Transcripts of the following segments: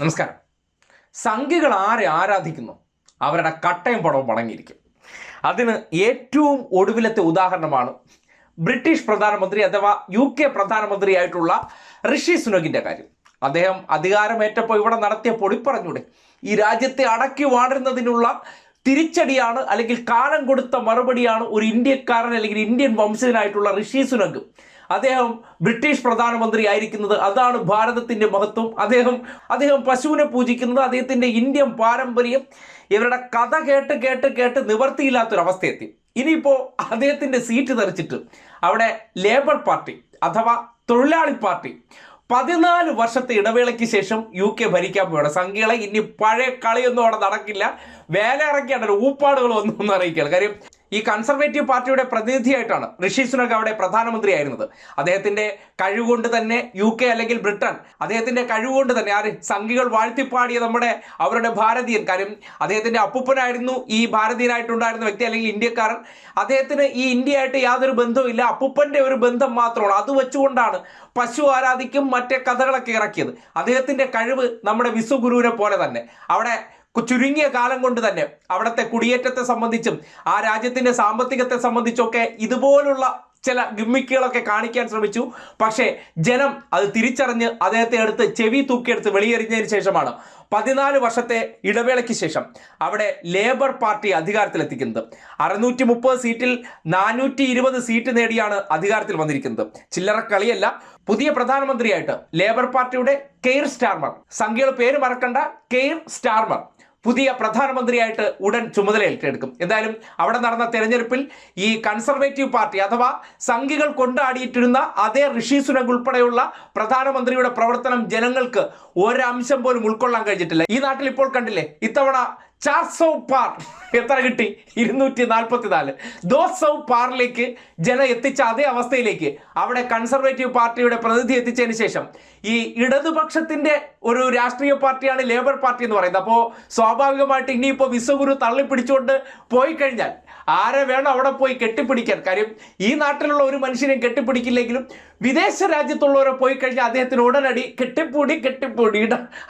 നമസ്കാരം. സംഘികൾ ആരെ ആരാധിക്കുന്നു? അവരുടെ കട്ടയും പടവും മടങ്ങിയിരിക്കും അതിന് ഏറ്റവും ഒടുവിലത്തെ ഉദാഹരണമാണ് ബ്രിട്ടീഷ് പ്രധാനമന്ത്രി അഥവാ യു കെ പ്രധാനമന്ത്രിയായിട്ടുള്ള ഋഷി സുനകിന്റെ കാര്യം. അദ്ദേഹം അധികാരമേറ്റപ്പോൾ ഇവിടെ നടത്തിയ പൊടിപ്പറഞ്ഞൂടെ ഈ രാജ്യത്തെ അടക്കി വാഴുന്നതിനുള്ള തിരിച്ചടിയാണ് അല്ലെങ്കിൽ കാലം കൊടുത്ത മറുപടിയാണ് ഒരു ഇന്ത്യക്കാരൻ അല്ലെങ്കിൽ ഇന്ത്യൻ വംശജനായിട്ടുള്ള ഋഷി സുനക് അദ്ദേഹം ബ്രിട്ടീഷ് പ്രധാനമന്ത്രി ആയിരിക്കുന്നത് അതാണ് ഭാരതത്തിന്റെ മഹത്വം. അദ്ദേഹം അദ്ദേഹം പശുവിനെ പൂജിക്കുന്നത് അദ്ദേഹത്തിന്റെ ഇന്ത്യൻ പാരമ്പര്യം ഇവരുടെ കഥ കേട്ട് കേട്ട് കേട്ട് നിവർത്തിയില്ലാത്തൊരവസ്ഥയെത്തി. ഇനിയിപ്പോ അദ്ദേഹത്തിന്റെ സീറ്റ് തെറിച്ചിട്ട് അവിടെ ലേബർ പാർട്ടി അഥവാ തൊഴിലാളി പാർട്ടി പതിനാല് വർഷത്തെ ഇടവേളയ്ക്ക് ശേഷം യു കെ ഭരിക്കാൻ പോവുകയാണ്. സംഖ്യകളെ ഇനി പഴയ കളിയൊന്നും അവിടെ നടക്കില്ല. വേല ഇറക്കിയാണ് ഒന്നും അറിയിക്കുകയാണ് കാര്യം ഈ കൺസർവേറ്റീവ് പാർട്ടിയുടെ പ്രതിനിധിയായിട്ടാണ് ഋഷി സുനക് അവിടെ പ്രധാനമന്ത്രിയായിരുന്നത്. അദ്ദേഹത്തിന്റെ കഴിവുകൊണ്ട് തന്നെ യു കെ അല്ലെങ്കിൽ ബ്രിട്ടൻ അദ്ദേഹത്തിന്റെ കഴിവുകൊണ്ട് തന്നെ ആര് സംഘികൾ വാഴ്ത്തിപ്പാടിയ നമ്മുടെ അവരുടെ ഭാരതീയൻ. കാര്യം അദ്ദേഹത്തിന്റെ അപ്പൂപ്പനായിരുന്നു ഈ ഭാരതീയനായിട്ടുണ്ടായിരുന്ന വ്യക്തി അല്ലെങ്കിൽ ഇന്ത്യക്കാരൻ. അദ്ദേഹത്തിന് ഈ ഇന്ത്യയായിട്ട് യാതൊരു ബന്ധവുമില്ല അപ്പൂപ്പന്റെ ഒരു ബന്ധം മാത്രമാണ്. അത് വെച്ചുകൊണ്ടാണ് പശു ആരാധിക്കും മറ്റേ കഥകളൊക്കെ ഇറക്കിയത്. അദ്ദേഹത്തിന്റെ കഴിവ് നമ്മുടെ വിശ്വഗുരുവിനെ പോലെ തന്നെ. അവിടെ ചുരുങ്ങിയ കാലം കൊണ്ട് തന്നെ അവിടുത്തെ കുടിയേറ്റത്തെ സംബന്ധിച്ചും ആ രാജ്യത്തിന്റെ സാമ്പത്തികത്തെ സംബന്ധിച്ചൊക്കെ ഇതുപോലുള്ള ചില ഗിമ്മിക്കുകളൊക്കെ കാണിക്കാൻ ശ്രമിച്ചു. പക്ഷേ ജനം അത് തിരിച്ചറിഞ്ഞ് അദ്ദേഹത്തെ എടുത്ത് ചെവി തൂക്കിയെടുത്ത് വെളിയെറിഞ്ഞതിന് ശേഷമാണ് പതിനാല് വർഷത്തെ ഇടവേളയ്ക്ക് ശേഷം അവിടെ ലേബർ പാർട്ടി അധികാരത്തിലെത്തിക്കുന്നത്. അറുന്നൂറ്റി മുപ്പത് സീറ്റിൽ നാനൂറ്റി ഇരുപത് സീറ്റ് നേടിയാണ് അധികാരത്തിൽ വന്നിരിക്കുന്നത്. ചില്ലറ കളിയല്ല പുതിയ പ്രധാനമന്ത്രിയായിട്ട് ലേബർ പാർട്ടിയുടെ കെയർ സ്റ്റാർമർ. സംഖ്യയുടെ പേര് മറക്കണ്ട കെയർ സ്റ്റാർമർ. പുതിയ പ്രധാനമന്ത്രിയായിട്ട് ഉടൻ ചുമതല ഏറ്റെടുക്കും എന്തായാലും അവിടെ നടന്ന തെരഞ്ഞെടുപ്പിൽ ഈ കൺസർവേറ്റീവ് പാർട്ടി അഥവാ സംഘികൾ കൊണ്ടാടിയിട്ടിരുന്ന അതേ ഋഷി സുനക് ഉൾപ്പെടെയുള്ള പ്രധാനമന്ത്രിയുടെ പ്രവർത്തനം ജനങ്ങൾക്ക് ഒരംശം പോലും ഉൾക്കൊള്ളാൻ കഴിഞ്ഞിട്ടില്ല. ഈ നാട്ടിൽ ഇപ്പോൾ കണ്ടില്ലേ ഇത്തവണ ചാർസോ പാർ. എത്ര കിട്ടി? ഇരുന്നൂറ്റി നാൽപ്പത്തി നാല് ദോസൗ പാറിലേക്ക് ജനം എത്തിച്ച അതേ അവസ്ഥയിലേക്ക് അവിടെ കൺസർവേറ്റീവ് പാർട്ടിയുടെ പ്രതിനിധി എത്തിച്ചതിന് ശേഷം ഈ ഇടതുപക്ഷത്തിന്റെ ഒരു രാഷ്ട്രീയ പാർട്ടിയാണ് ലേബർ പാർട്ടി എന്ന് പറയുന്നത്. അപ്പോൾ സ്വാഭാവികമായിട്ട് ഇനിയിപ്പോൾ വിശ്വഗുരു തള്ളിപ്പിടിച്ചുകൊണ്ട് പോയി കഴിഞ്ഞാൽ ആരെ വേണം അവിടെ പോയി കെട്ടിപ്പിടിക്കാൻ. കാര്യം ഈ നാട്ടിലുള്ള ഒരു മനുഷ്യനെയും കെട്ടിപ്പിടിക്കില്ലെങ്കിലും വിദേശ രാജ്യത്തുള്ളവരെ പോയി കഴിഞ്ഞാൽ അദ്ദേഹത്തിന് ഉടനടി കെട്ടിപ്പൂടി കെട്ടിപ്പൂടി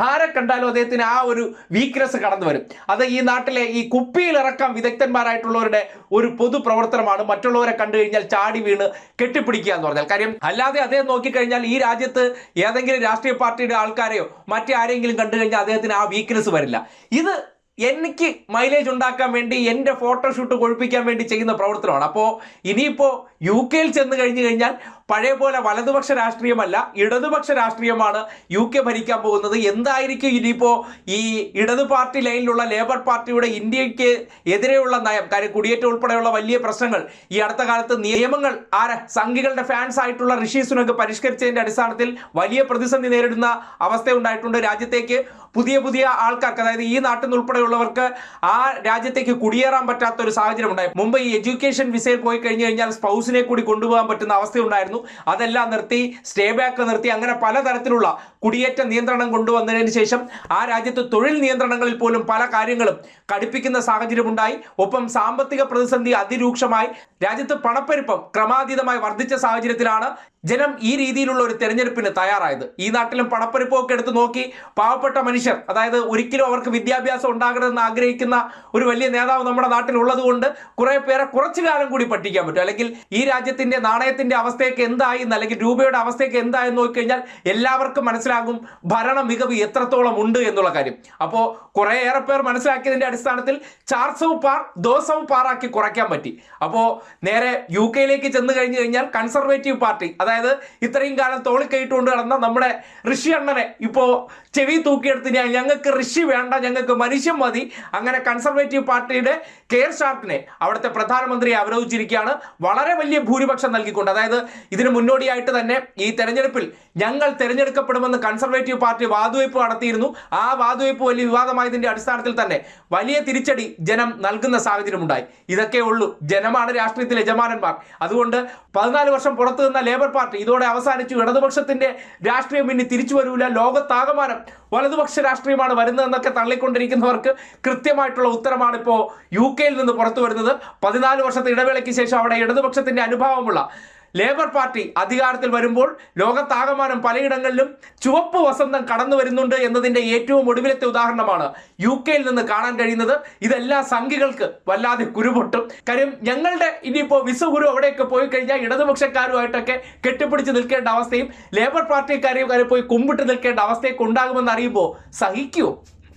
ആരെ കണ്ടാലും അദ്ദേഹത്തിന് ആ ഒരു വീക്ക്നെസ് കടന്നു വരും. അത് ഈ നാട്ടിലെ ഈ കുപ്പിയിൽ ഇറക്കാൻ വിദഗ്ധന്മാരായിട്ടുള്ളവരുടെ ഒരു പൊതു പ്രവർത്തനമാണ് മറ്റുള്ളവരെ കണ്ടു കഴിഞ്ഞാൽ ചാടി വീണ് കെട്ടിപ്പിടിക്കുക എന്ന് പറഞ്ഞാൽ. കാര്യം അല്ലാതെ അദ്ദേഹം നോക്കിക്കഴിഞ്ഞാൽ ഈ രാജ്യത്ത് ഏതെങ്കിലും രാഷ്ട്രീയ പാർട്ടിയുടെ ആൾക്കാരെയോ മറ്റാരെങ്കിലും കണ്ടു കഴിഞ്ഞാൽ അദ്ദേഹത്തിന് ആ വീക്ക്നെസ് വരില്ല. ഇത് എനിക്ക് മൈലേജ് ഉണ്ടാക്കാൻ വേണ്ടി എന്റെ ഫോട്ടോഷൂട്ട് കൊഴിപ്പിക്കാൻ വേണ്ടി ചെയ്യുന്ന പ്രവർത്തനമാണ്. അപ്പോൾ ഇനിയിപ്പോൾ യു കെയിൽ ചെന്ന് കഴിഞ്ഞു കഴിഞ്ഞാൽ പഴയ പോലെ വലതുപക്ഷ രാഷ്ട്രീയമല്ല ഇടതുപക്ഷ രാഷ്ട്രീയമാണ് യു കെ ഭരിക്കാൻ പോകുന്നത്. എന്തായിരിക്കും ഇനിയിപ്പോൾ ഈ ഇടതു പാർട്ടി ലൈനിലുള്ള ലേബർ പാർട്ടിയുടെ ഇന്ത്യയ്ക്ക് എതിരെയുള്ള നയം? കാര്യം കുടിയേറ്റം ഉൾപ്പെടെയുള്ള വലിയ പ്രശ്നങ്ങൾ. ഈ അടുത്ത കാലത്ത് നിയമങ്ങൾ ആര? സംഘികളുടെ ഫാൻസ് ആയിട്ടുള്ള ഋഷി സുനക് പരിഷ്കരിച്ചതിന്റെ അടിസ്ഥാനത്തിൽ വലിയ പ്രതിസന്ധി നേരിടുന്ന അവസ്ഥ ഉണ്ടായിട്ടുണ്ട് രാജ്യത്തേക്ക്. പുതിയ പുതിയ ആൾക്കാർക്ക് അതായത് ഈ നാട്ടിൽ നിന്ന് ഉൾപ്പെടെയുള്ളവർക്ക് ആ രാജ്യത്തേക്ക് കുടിയേറാൻ പറ്റാത്ത ഒരു സാഹചര്യം ഉണ്ടായി. മുമ്പ് ഈ എഡ്യൂക്കേഷൻ വിസയിൽ പോയി കഴിഞ്ഞു കഴിഞ്ഞാൽ സ്പൗസിനെ കൂടി കൊണ്ടുപോകാൻ പറ്റുന്ന അവസ്ഥയുണ്ടായിരുന്നു. അതെല്ലാം നിർത്തി സ്റ്റേ ബാക്ക് നിർത്തി അങ്ങനെ പലതരത്തിലുള്ള കുടിയേറ്റ നിയന്ത്രണം കൊണ്ടുവന്നതിന് ശേഷം ആ രാജ്യത്ത് തൊഴിൽ നിയന്ത്രണങ്ങളിൽ പോലും പല കാര്യങ്ങളും കടുപ്പിക്കുന്ന സാഹചര്യമുണ്ടായി. ഒപ്പം സാമ്പത്തിക പ്രതിസന്ധി അതിരൂക്ഷമായി. രാജ്യത്ത് പണപ്പെരുപ്പം ക്രമാതീതമായി വർദ്ധിച്ച സാഹചര്യത്തിലാണ് ജനം ഈ രീതിയിലുള്ള ഒരു തെരഞ്ഞെടുപ്പിന് തയ്യാറായത്. ഈ നാട്ടിലും പണപ്പെരുപ്പമൊക്കെ എടുത്തു നോക്കി പാവപ്പെട്ട മനുഷ്യർ അതായത് ഒരിക്കലും അവർക്ക് വിദ്യാഭ്യാസം ഉണ്ടാകണമെന്ന് ആഗ്രഹിക്കുന്ന ഒരു വലിയ നേതാവ് നമ്മുടെ നാട്ടിൽ ഉള്ളതുകൊണ്ട് കുറെ പേരെ കുറച്ചു കാലം കൂടി പഠിക്കാൻ പറ്റും. അല്ലെങ്കിൽ ഈ രാജ്യത്തിന്റെ നാണയത്തിന്റെ അവസ്ഥയൊക്കെ എന്തായി? അല്ലെങ്കിൽ രൂപയുടെ അവസ്ഥയൊക്കെ എന്തായെന്ന് നോക്കിക്കഴിഞ്ഞാൽ എല്ലാവർക്കും മനസ്സിലാകും ഭരണ മികവ് എത്രത്തോളം ഉണ്ട് എന്നുള്ള കാര്യം. അപ്പോൾ ഏറെ പേർ മനസ്സിലാക്കിയതിന്റെ അടിസ്ഥാനത്തിൽ ചാർസവ് പാർ ദോസവ് പാറാക്കി കുറയ്ക്കാൻ പറ്റി. അപ്പോൾ നേരെ യു കെയിലേക്ക് ചെന്ന് കഴിഞ്ഞു കഴിഞ്ഞാൽ കൺസർവേറ്റീവ് പാർട്ടി അതായത് ഇത്രയും കാലം തോളിക്കയിട്ടുകൊണ്ട് നടന്ന നമ്മുടെ ഋഷി അണ്ണനെ ഇപ്പോൾ ചെവി തൂക്കിയെടുത്ത് ഞാൻ ഞങ്ങൾക്ക് ഋഷി വേണ്ട ഞങ്ങൾക്ക് മനുഷ്യൻ മതി. അങ്ങനെ കൺസർവേറ്റീവ് പാർട്ടിയുടെ കെയർ ഷാർട്ടിനെ അവിടുത്തെ പ്രധാനമന്ത്രിയെ അവരോധിച്ചിരിക്കുകയാണ് വളരെ വലിയ ഭൂരിപക്ഷം നൽകിക്കൊണ്ട് അതായത് ഇതിന് മുന്നോടിയായിട്ട് തന്നെ ഈ തെരഞ്ഞെടുപ്പിൽ ഞങ്ങൾ തെരഞ്ഞെടുക്കപ്പെടുമെന്ന് കൺസർവേറ്റീവ് പാർട്ടി വാതുവയ്പ് നടത്തിയിരുന്നു. ആ വാതുവയ്പ് വലിയ വിവാദമായതിന്റെ അടിസ്ഥാനത്തിൽ തന്നെ വലിയ തിരിച്ചടി ജനം നൽകുന്ന സാഹചര്യമുണ്ടായി. ഇതൊക്കെ ഉള്ളൂ. ജനമാണ് രാഷ്ട്രീയത്തിലെ യജമാനന്മാർ. അതുകൊണ്ട് പതിനാല് വർഷം പുറത്തു നിന്ന ലേബർ പാർട്ടി ഇതോടെ അവസാനിച്ചു. ഇടതുപക്ഷത്തിന്റെ രാഷ്ട്രീയം ഇനി തിരിച്ചു വരൂല. ലോകത്താകമാനം വലതുപക്ഷ രാഷ്ട്രീയമാണ് വരുന്നതെന്നൊക്കെ തള്ളിക്കൊണ്ടിരിക്കുന്നവർക്ക് കൃത്യമായിട്ടുള്ള ഉത്തരമാണ് ഇപ്പോൾ യു കെയിൽ നിന്ന് പുറത്തു വരുന്നത്. പതിനാല് വർഷത്തെ ഇടവേളയ്ക്ക് ശേഷം അവിടെ ഇടതുപക്ഷത്തിന്റെ അനുഭാവമുള്ള ലേബർ പാർട്ടി അധികാരത്തിൽ വരുമ്പോൾ ലോകത്താകമാനം പലയിടങ്ങളിലും ചുവപ്പ് വസന്തം കടന്നു വരുന്നുണ്ട് എന്നതിന്റെ ഏറ്റവും ഒടുവിലത്തെ ഉദാഹരണമാണ് യു കെയിൽ നിന്ന് കാണാൻ കഴിയുന്നത്. ഇതെല്ലാ സംഘികൾക്ക് വല്ലാതെ കുരുപൊട്ടും. കാര്യം ഞങ്ങളുടെ ഇനിയിപ്പോ വിസഗുരു അവിടെയൊക്കെ പോയി കഴിഞ്ഞാൽ ഇടതുപക്ഷക്കാരുമായിട്ടൊക്കെ കെട്ടിപ്പിടിച്ച് നിൽക്കേണ്ട അവസ്ഥയും ലേബർ പാർട്ടിക്കാരെയും കാര്യം പോയി കുമ്പിട്ട് നിൽക്കേണ്ട അവസ്ഥയൊക്കെ ഉണ്ടാകുമെന്ന് അറിയുമ്പോൾ സഹിക്കുമോ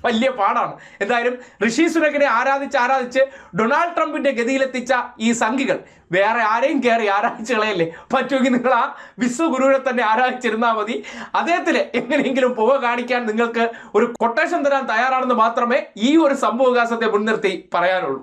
വലിയ പാടാണ്. എന്തായാലും ഋഷി സുനക്കിനെ ആരാധിച്ച് ആരാധിച്ച് ഡൊണാൾഡ് ട്രംപിന്റെ ഗതിയിലെത്തിച്ച ഈ സംഘികൾ വേറെ ആരെയും കയറി ആരാധിച്ച് കളയല്ലേ? പറ്റുമെങ്കിൽ നിങ്ങൾ ആ വിശ്വഗുരുവിനെ തന്നെ ആരാധിച്ചിരുന്നാൽ മതി. അദ്ദേഹത്തിന് എങ്ങനെയെങ്കിലും പുക കാണിക്കാൻ നിങ്ങൾക്ക് ഒരു കൊട്ടേഷൻ തരാൻ തയ്യാറാണെന്ന് മാത്രമേ ഈ ഒരു സംഭവവികാസത്തെ മുൻനിർത്തി പറയാനുള്ളൂ.